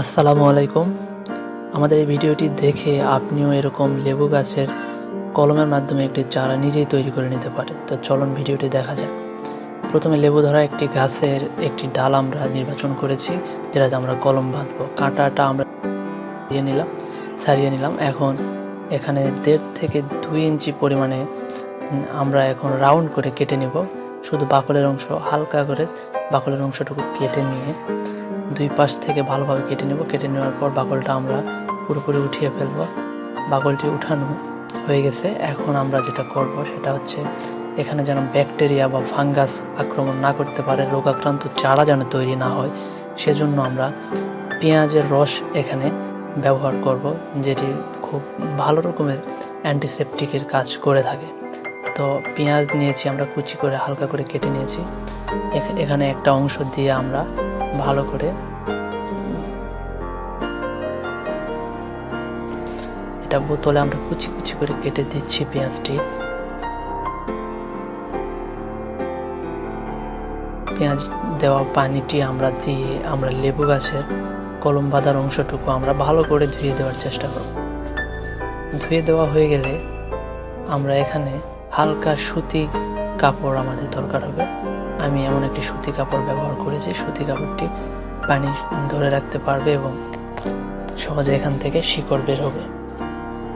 আসসালামু আলাইকুম। আমাদের এই ভিডিওটি দেখে আপনিও এরকম লেবু গাছের কলমের মাধ্যমে একটি চারা নিজেই তৈরি করে নিতে পারেন। তো চলুন ভিডিওটি দেখা যাক। প্রথমে লেবু ধরা একটি গাছের একটি ডাল আমরা নির্বাচন করেছি, যেটাতে আমরা কলম বাঁধবো। কাঁটাটা আমরা দিয়ে নিলাম সারিয়ে নিলাম। এখন এখানে দেড় থেকে দুই ইঞ্চি পরিমাণে আমরা এখন রাউন্ড করে কেটে নিব। শুধু বাকলের অংশ হালকা করে বাকলের অংশটুকু কেটে নিয়ে দুই পাশ থেকে ভালোভাবে কেটে নেব। কেটে নেওয়ার পর বাকলটা আমরা পুরোপুরি উঠিয়ে ফেলব। বাকলটি উঠানো হয়ে গেছে। এখন আমরা যেটা করব সেটা হচ্ছে এখানে যেন ব্যাকটেরিয়া বা ফাঙ্গাস আক্রমণ না করতে পারে, রোগাক্রান্ত চারা যেন তৈরি না হয়, সেজন্য আমরা পেঁয়াজের রস এখানে ব্যবহার করব, যেটি খুব ভালো রকমের অ্যান্টিসেপটিকের কাজ করে থাকে। তো পেঁয়াজ নিয়েছি আমরা কুচি করে হালকা করে কেটে নিয়েছি। এখ- এখানে একটা অংশ দিয়ে আমরা ভালো করে। এটা বোতলে আমরা কুচি কুচি করে কেটে দিচ্ছি পেঁয়াজটি। পেঁয়াজ দেওয়া পানিটি আমরা দিয়ে আমরা লেবু গাছের কলম বাঁধার অংশটুকু আমরা ভালো করে ধুয়ে দেওয়ার চেষ্টা করব। ধুয়ে দেওয়া হয়ে গেলে আমরা এখানে হালকা সুতি কাপড় আমাদের দরকার হবে। আমি এমন একটি সুতি কাপড় ব্যবহার করেছি, সুতি কাপড়টি পানি ধরে রাখতে পারবে এবং সহজে এখান থেকে শিকড় বের হবে।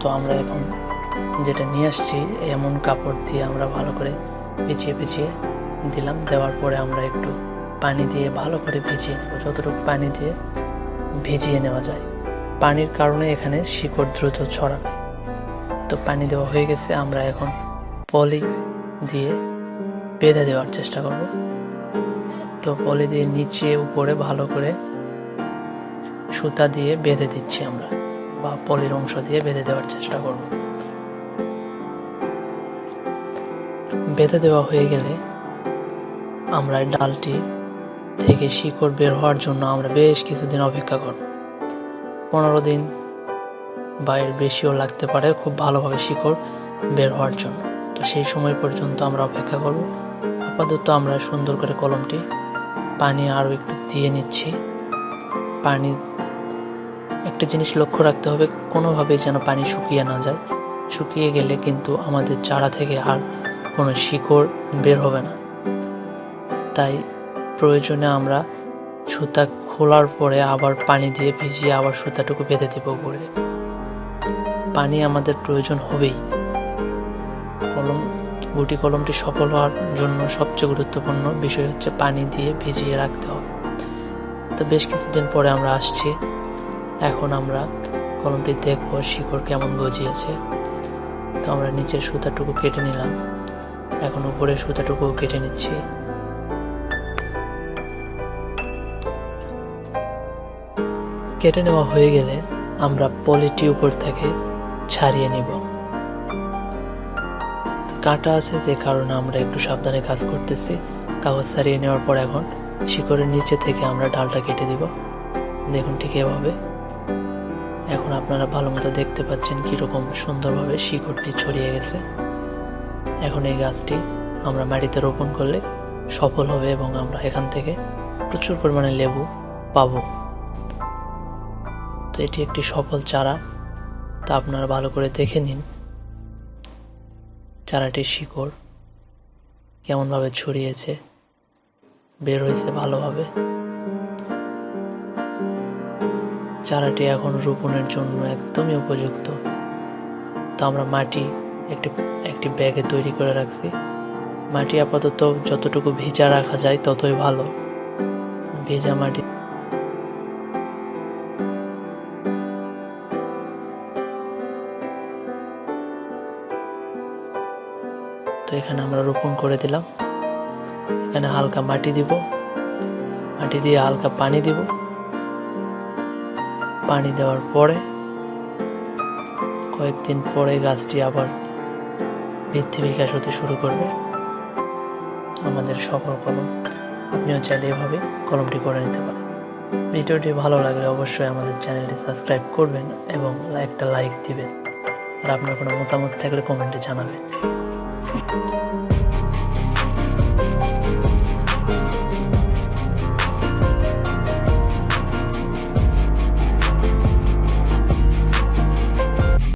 তো আমরা এখন যেটা নিয়ে আসছি, এমন কাপড় দিয়ে আমরা ভালো করে পেঁচিয়ে পেঁচিয়ে দিলাম। দেওয়ার পরে আমরা একটু পানি দিয়ে ভালো করে ভিজিয়ে নেব। যতটুকু পানি দিয়ে ভিজিয়ে নেওয়া যায়। পানির কারণে এখানে শিকড় দ্রুত ছড়াবে। তো পানি দেওয়া হয়ে গেছে। আমরা এখন পলি দিয়ে বেঁধে দেওয়ার চেষ্টা করব। তো পলি দিয়ে নিচে, উপরে ভালো করে সুতা দিয়ে বেঁধে দিচ্ছি আমরা বা পলির অংশ দিয়ে বেঁধে দেওয়ার চেষ্টা করব। বেঁধে দেওয়া হয়ে গেলে আমরা ডালটি থেকে শিকড় বের হওয়ার জন্য আমরা বেশ কিছুদিন অপেক্ষা করব। পনেরো দিন বা এর বেশিও লাগতে পারে খুব ভালোভাবে শিকড় বের হওয়ার জন্য। তো সেই সময় পর্যন্ত আমরা অপেক্ষা করব। আপাতত আমরা সুন্দর করে কলমটি পানি আরও একটু দিয়ে নিচ্ছি। পানি একটা জিনিস লক্ষ্য রাখতে হবে, কোনোভাবেই যেন পানি শুকিয়ে না যায়। শুকিয়ে গেলে কিন্তু আমাদের চারা থেকে আর কোনো শিকড় বের হবে না। তাই প্রয়োজনে আমরা সুতা খোলার পরে আবার পানি দিয়ে ভিজিয়ে আবার সুতাটুকু বেঁধে দেবো পানি আমাদের প্রয়োজন হবেই। কলম গুটি কলমটি সফল হওয়ার জন্য সবচেয়ে গুরুত্বপূর্ণ বিষয় হচ্ছে পানি দিয়ে ভিজিয়ে রাখতে হবে। তো বেশ কিছুদিন পরে আমরা আসছি। এখন আমরা কলমটি দেখব শিকড় কেমন গজিয়েছে। তো আমরা নিচের সুতাটুকু কেটে নিলাম। এখন উপরের সুতাটুকু কেটে নিচ্ছি। কেটে নেওয়া হয়ে গেলে আমরা পলিটি উপর থেকে ছাড়িয়ে নিব। কাটা আছে, যে কারণে আমরা একটু সাবধানে কাজ করতেছি। কাগজ সারিয়ে নেওয়ার পর এখন শিকড়ের নিচে থেকে আমরা ডালটা কেটে দিব। দেখুন ঠিক এভাবে। এখন আপনারা ভালো মতো দেখতে পাচ্ছেন কীরকম সুন্দরভাবে শিকড়টি ছড়িয়ে গেছে। এখন এই গাছটি আমরা মাটিতে রোপণ করলে সফল হবে এবং আমরা এখান থেকে প্রচুর পরিমাণে লেবু পাবো। তো এটি একটি সফল চারা। তা আপনারা ভালো করে দেখে নিন। চারাটির শিকড় কেমনভাবে ছড়িয়েছে, বের হয়েছে ভালোভাবে। চারাটি এখন রোপণের জন্য একদমই উপযুক্ত। তো আমরা মাটি একটি একটি ব্যাগে তৈরি করে রাখছি। মাটি আপাতত যতটুকু ভিজা রাখা যায় ততই ভালো। ভেজা মাটি তো এখানে আমরা রোপণ করে দিলাম। এখানে হালকা মাটি দিব। মাটি দিয়ে হালকা পানি দিব। পানি দেওয়ার পরে কয়েকদিন পরে গাছটি আবার বৃদ্ধি বিকাশ হতে শুরু করবে। আমাদের সফল কলম আপনিও চাইলে এভাবে কলমটি করে নিতে পারেন। ভিডিওটি ভালো লাগলে অবশ্যই আমাদের চ্যানেলটি সাবস্ক্রাইব করবেন এবং একটা লাইক দিবেন। আর আপনার কোনো মতামত থাকলে কমেন্টে জানাবেন।